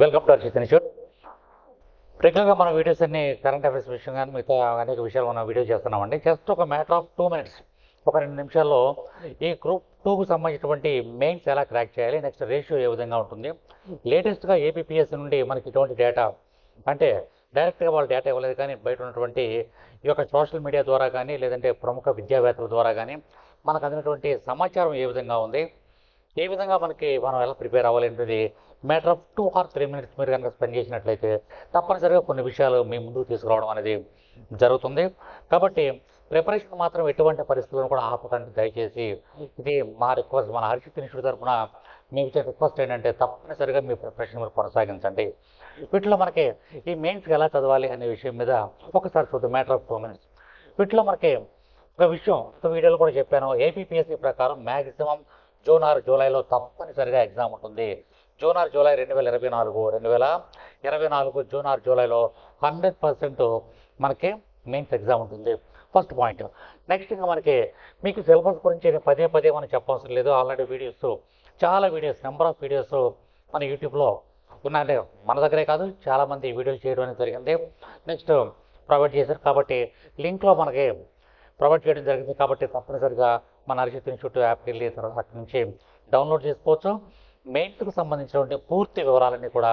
Welcome to Arshit institute రెగ్యులర్గా మన videos అన్ని కరెంట్ అఫైర్స్ విషయం కానీ మిగతా అనేక విషయాలు మనం వీడియో చేస్తున్నామండి. జస్ట్ ఒక మ్యాటర్ ఆఫ్ టూ మినిట్స్ ఒక రెండు నిమిషాల్లో ఈ గ్రూప్ టూకు సంబంధించినటువంటి మెయిన్స్ ఎలా క్రాక్ చేయాలి నెక్స్ట్ రేషియో ఏ విధంగా ఉంటుంది. లేటెస్ట్గా ఏపీపీఎస్ నుండి మనకి ఇటువంటి డేటా అంటే డైరెక్ట్గా వాళ్ళు డేటా ఇవ్వలేదు కానీ బయట ఉన్నటువంటి ఈ యొక్క సోషల్ మీడియా ద్వారా కానీ లేదంటే ప్రముఖ విద్యావేత్తల ద్వారా కానీ మనకు అందినటువంటి సమాచారం ఏ విధంగా ఉంది ఏ విధంగా మనకి మనం ఎలా ప్రిపేర్ అవ్వాలి matter of two or three minutes మీరు కనుక స్పెండ్ చేసినట్లయితే తప్పనిసరిగా కొన్ని విషయాలు మీ ముందుకు తీసుకురావడం అనేది జరుగుతుంది. కాబట్టి ప్రిపరేషన్ మాత్రం ఎటువంటి పరిస్థితులను కూడా ఆపకండి. దయచేసి ఇది మా రిక్వెస్ట్ మన హర్షిత్ ఇన్స్టిట్యూట్ తరఫున మీ ఇచ్చే రిక్వెస్ట్ ఏంటంటే తప్పనిసరిగా మీ ప్రిపరేషన్ మీరు కొనసాగించండి. వీటిలో మనకి ఈ మెయిన్స్కి ఎలా చదవాలి అనే విషయం మీద ఒకసారి చూద్దాం. Matter of two minutes. వీటిలో మనకి ఒక విషయం వీడియోలో కూడా చెప్పాను. ఏపీపీఎస్సీ ప్రకారం మ్యాక్సిమం జూన్ ఆరు జూలైలో తప్పనిసరిగా ఎగ్జామ్ ఉంటుంది. జూన్ ఆరు జూలై రెండు వేల ఇరవై నాలుగు రెండు వేల ఇరవై నాలుగు జూన్ ఆరు జూలైలో హండ్రెడ్ పర్సెంట్ మనకి మెయిన్స్ ఎగ్జామ్ ఉంటుంది. First point. నెక్స్ట్ ఇంకా మనకి మీకు సిలబస్ గురించి పదే పదే మనం చెప్పవసరం లేదు. ఆల్రెడీ వీడియోస్ చాలా వీడియోస్ నెంబర్ ఆఫ్ వీడియోస్ మన యూట్యూబ్లో ఉన్నాయంటే మన దగ్గరే కాదు చాలామంది వీడియోలు చేయడం అనేది జరిగింది. నెక్స్ట్ ప్రొవైడ్ చేశారు కాబట్టి లింక్లో మనకి ప్రొవైడ్ చేయడం జరిగింది కాబట్టి తప్పనిసరిగా మన అరిజిత్ ఇన్స్టిట్యూట్ యాప్కి వెళ్ళి తర్వాత అక్కడి నుంచి డౌన్లోడ్ చేసుకోవచ్చు. మెయిన్స్కి సంబంధించినటువంటి పూర్తి వివరాలన్నీ కూడా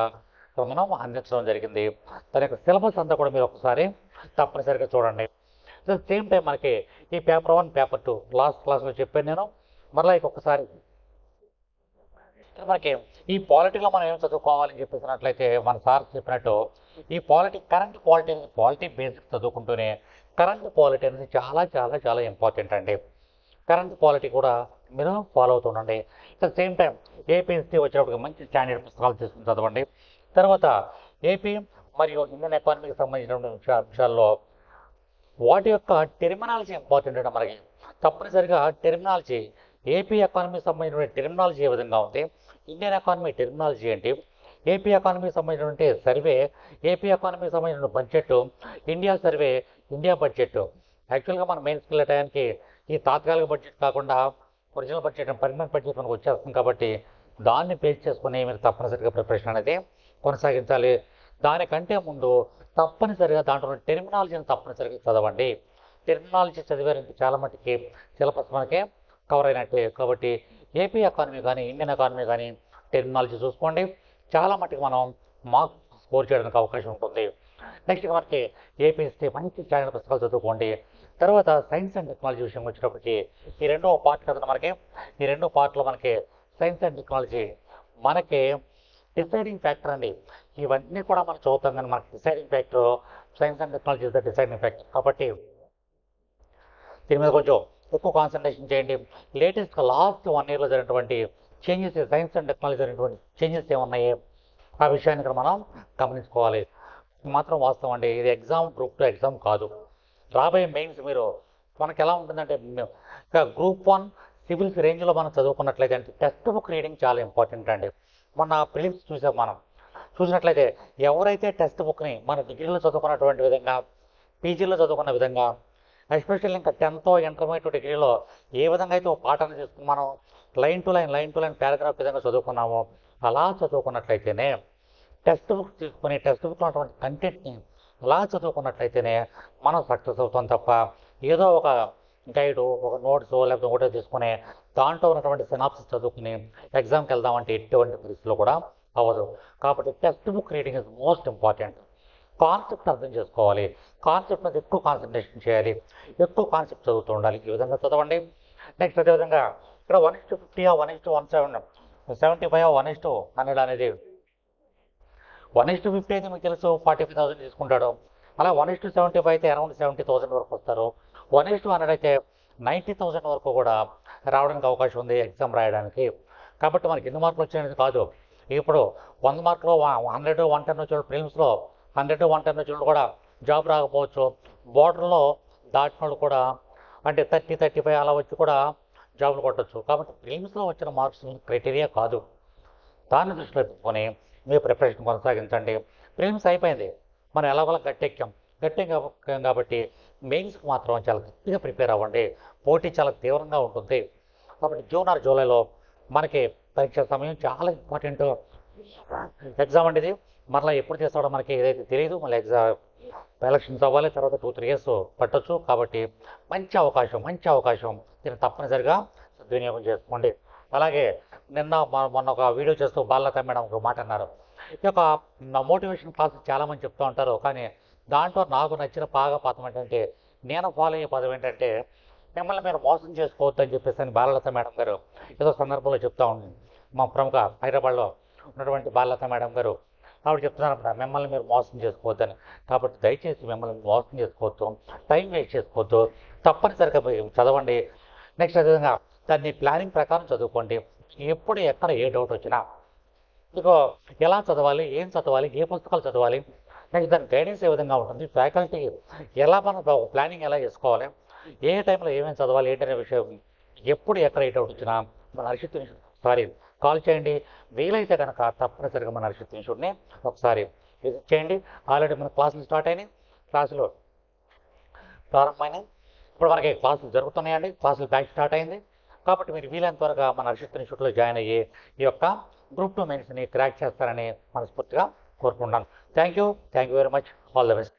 మనం అందించడం జరిగింది. దాని యొక్క సిలబస్ అంతా కూడా మీరు ఒకసారి తప్పనిసరిగా చూడండి. సేమ్ టైం మనకి ఈ paper one paper two last క్లాస్లో చెప్పాను నేను. మరలా ఇంకొకసారి మనకి ఈ పాలిటీలో మనం ఏం చదువుకోవాలని చెప్పేసినట్లయితే మన సార్ చెప్పినట్టు ఈ polity current polity polity basic చదువుకుంటూనే current polity అనేది చాలా చాలా చాలా ఇంపార్టెంట్ అండి. కరెంట్ క్వాలిటీ కూడా మీరు ఫాలో అవుతుండండి అట్ సేమ్ టైం ఏపీఎస్సీ వచ్చేటప్పుడు మంచి స్టాండర్డ్ పుస్తకాలు తీసుకుని చదవండి. తర్వాత ఏపీ మరియు ఇండియన్ ఎకానమీకి సంబంధించినటువంటి అంశాల్లో వాటి యొక్క టెర్మినాలజీ ఇంపార్టెంట్ అండి మనకి. తప్పనిసరిగా టెర్మినాలజీ ఏపీ ఎకానమీకి సంబంధించిన టెర్మినాలజీ ఏ విధంగా ఉంది? ఇండియన్ ఎకానమీ టెర్మినాలజీ ఏంటి? ఏపీ ఎకానమీకి సంబంధించినటువంటి సర్వే ఏపీ ఎకానమీకి సంబంధించిన budget India survey India budget యాక్చువల్గా మనం మెయిన్స్కి వెళ్ళే టయానికి ఈ తాత్కాలిక బడ్జెట్ కాకుండా ఒరిజినల్ బడ్జెట్ పర్మనెంట్ బడ్జెట్ మనకు వచ్చేస్తుంది కాబట్టి దాన్ని బేస్ చేసుకుని మీరు తప్పనిసరిగా ప్రిపరేషన్ అనేది కొనసాగించాలి. దానికంటే ముందు తప్పనిసరిగా దాంట్లో ఉన్న టెర్మినాలజీని తప్పనిసరిగా చదవండి. టెర్మినాలజీ చదివారంటే చాలా మటుకి సిలబస్ మనకి కవర్ అయినట్టే. కాబట్టి ఏపీ ఎకానమీ కానీ ఇండియన్ ఎకానమీ కానీ టెర్మినాలజీ చూసుకోండి. చాలా మటుకు మనం మార్క్స్ స్కోర్ చేయడానికి అవకాశం ఉంటుంది. నెక్స్ట్ మనకి ఏపీఎస్టీ మంచి ఛానల్ పుస్తకాలు చదువుకోండి. తర్వాత సైన్స్ అండ్ టెక్నాలజీ విషయం వచ్చినప్పటికీ ఈ రెండో పార్ట్ కదా మనకి? ఈ రెండో పార్ట్లో మనకి సైన్స్ అండ్ టెక్నాలజీ మనకి డిసైడింగ్ ఫ్యాక్టర్ అండి. ఇవన్నీ కూడా మనం చదువుతాం కానీ మనకి deciding factor science and technology is the deciding factor. కాబట్టి దీని మీద కొంచెం ఎక్కువ కాన్సన్ట్రేషన్ చేయండి. లేటెస్ట్గా లాస్ట్ వన్ ఇయర్లో జరిగినటువంటి చేంజెస్ సైన్స్ అండ్ టెక్నాలజీ జరిగినటువంటి చేంజెస్ ఏమున్నాయి? ఆ విషయాన్ని ఇక్కడ మనం గమనించుకోవాలి. మాత్రం వాస్తవం అండి. ఇది ఎగ్జామ్ గ్రూప్ టూ ఎగ్జామ్ కాదు. రాబోయే మెయిన్స్ మీరు మనకి ఎలా ఉంటుందంటే గ్రూప్ వన్ సివిల్స్ రేంజ్లో మనం చదువుకున్నట్లయితే అంటే టెక్స్ట్ బుక్ రీడింగ్ చాలా ఇంపార్టెంట్ అండి. మొన్న ప్రిలిమ్స్ చూసాం మనం. చూసినట్లయితే ఎవరైతే టెక్స్ట్ బుక్ని మన డిగ్రీలో చదువుకున్నటువంటి విధంగా పీజీలో చదువుకున్న విధంగా ఎస్పెషల్లీ ఇంకా టెన్త్ ఇంటర్మీడియట్ డిగ్రీలో ఏ విధంగా అయితే ఒక పాఠాన్ని తీసుకుని మనం line to line line to line paragraph విధంగా చదువుకున్నామో అలా చదువుకున్నట్లయితేనే టెక్స్ట్ బుక్ తీసుకుని టెక్స్ట్ బుక్లో ఉన్నటువంటి కంటెంట్ని అలా చదువుకున్నట్లయితేనే మనం సక్సెస్ అవుతాం తప్ప ఏదో ఒక గైడు ఒక నోట్స్ లేకపోతే ఒకటో తీసుకుని దాంట్లో ఉన్నటువంటి సినాప్సిస్ చదువుకుని ఎగ్జామ్కి వెళ్దామంటే ఎటువంటి పరిస్థితుల్లో కూడా అవ్వదు. కాబట్టి text book reading is most important. Concept అర్థం చేసుకోవాలి. కాన్సెప్ట్ మీద ఎక్కువ కాన్సన్ట్రేషన్ చేయాలి. ఎక్కువ కాన్సెప్ట్ చదువుతూ ఉండాలి. ఈ విధంగా చదవండి. నెక్స్ట్ అదేవిధంగా ఇక్కడ one is to fifty one is to one seven seventy five one is to hundred అనేది వన్ ఇస్ టు ఫిఫ్టీ అయితే మీకు తెలుసు ఫార్టీ ఫైవ్ థౌసండ్ తీసుకుంటాడు. అలా one is to seventy five అయితే అరౌండ్ సెవెంటీ థౌసండ్ వరకు వస్తారు. వన్ ఇస్ టు హండ్రెడ్ అయితే నైంటీ థౌసండ్ వరకు కూడా రావడానికి అవకాశం ఉంది ఎగ్జామ్ రాయడానికి. కాబట్టి మనకి ఎన్ని మార్కులు వచ్చాయనేది కాదు. ఇప్పుడు వంద మార్కులు హండ్రెడ్ వన్ టెన్ వచ్చిన ప్రిలిమ్స్లో హండ్రెడ్ వన్ టెన్ వచ్చిన కూడా జాబ్ రాకపోవచ్చు. బోర్డర్లో దాటిన వాళ్ళు కూడా అంటే థర్టీ థర్టీ ఫైవ్ అలా వచ్చి కూడా జాబ్లు కొట్టచ్చు. కాబట్టి ప్రిలిమ్స్లో వచ్చిన మార్క్స్ క్రైటీరియా కాదు. దాన్ని దృష్టిలో పెట్టుకొని మీ ప్రిపరేషన్ కొనసాగించండి. ప్రిలిమ్స్ అయిపోయింది. మనం ఎలాగోలా గట్టెక్కాం? గట్టెక్కాం కాబట్టి మెయిన్స్కి మాత్రం చాలా గట్టిగా ప్రిపేర్ అవ్వండి. పోటీ చాలా తీవ్రంగా ఉంటుంది. కాబట్టి జూన్ ఆర్ జూలైలో మనకి పరీక్ష సమయం చాలా ఇంపార్టెంట్ ఎగ్జామ్ అండి ఇది. మరలా ఎప్పుడు చేస్తాడో మనకి ఏదైతే తెలియదు మళ్ళీ ఎగ్జామ్ ఎలక్షన్స్ అవ్వాలి. తర్వాత టూ త్రీ ఇయర్స్ పట్టచ్చు. కాబట్టి మంచి అవకాశం మంచి అవకాశం. దీన్ని తప్పనిసరిగా సద్వినియోగం చేసుకోండి. అలాగే నిన్న మొన్న ఒక వీడియో చేస్తూ బాలత మేడం ఒక మాట అన్నారు. ఈ యొక్క మోటివేషన్ క్లాసెస్ చాలామంది చెప్తూ ఉంటారు కానీ దాంట్లో నాకు నచ్చిన బాగా పదం ఏంటంటే నేను ఫాలో అయ్యే పదం ఏంటంటే మిమ్మల్ని మీరు మోసం చేసుకోవద్దు అని చెప్పేసి అని బాలలత మేడం గారు ఏదో సందర్భంలో చెప్తా ఉంది మా ప్రముఖ హైదరాబాద్లో ఉన్నటువంటి బాలలత మేడం గారు ఆవిడ చెప్తున్నారన్నమాట మిమ్మల్ని మీరు మోసం చేసుకోవద్దని కాబట్టి దయచేసి మిమ్మల్ని మోసం చేసుకోవద్దు టైం వేస్ట్ చేసుకోవద్దు తప్పనిసరిగా చదవండి. నెక్స్ట్ అదేవిధంగా దాన్ని ప్లానింగ్ ప్రకారం చదువుకోండి. ఎప్పుడు ఎక్కడ ఏ డౌట్ వచ్చినా. మీకు ఎలా చదవాలి ఏం చదవాలి ఏ పుస్తకాలు చదవాలి నెక్స్ట్ దాని గైడెన్స్ ఏ విధంగా ఉంటుంది ఫ్యాకల్టీ ఎలా మనం ప్లానింగ్ ఎలా చేసుకోవాలి ఏ టైంలో ఏమేమి చదవాలి ఏంటనే విషయం ఎప్పుడు ఎక్కడ ఏ డౌట్ వచ్చినా మన హర్షిత్ సారీ కాల్ చేయండి. వీలైతే కనుక తప్పనిసరిగా మన హర్షిత్ ఇన్స్టిట్యూట్ని ఒకసారి విజిట్ చేయండి. ఆల్రెడీ మన క్లాసులు స్టార్ట్ అయినాయి. క్లాసులు ప్రారంభమైనాయి. ఇప్పుడు మనకి క్లాసులు జరుగుతున్నాయండి. క్లాసులు బ్యాచ్ స్టార్ట్ అయింది. కాబట్టి మీరు వీలైనంత త్వరగా మన అరిషిత్ ఇన్స్టిట్యూట్లో జాయిన్ అయ్యి ఈ యొక్క గ్రూప్ టూ మెయిన్స్ని క్రాక్ చేస్తారని మనస్ఫూర్తిగా కోరుకుంటున్నాను. Thank you thank you very much all the best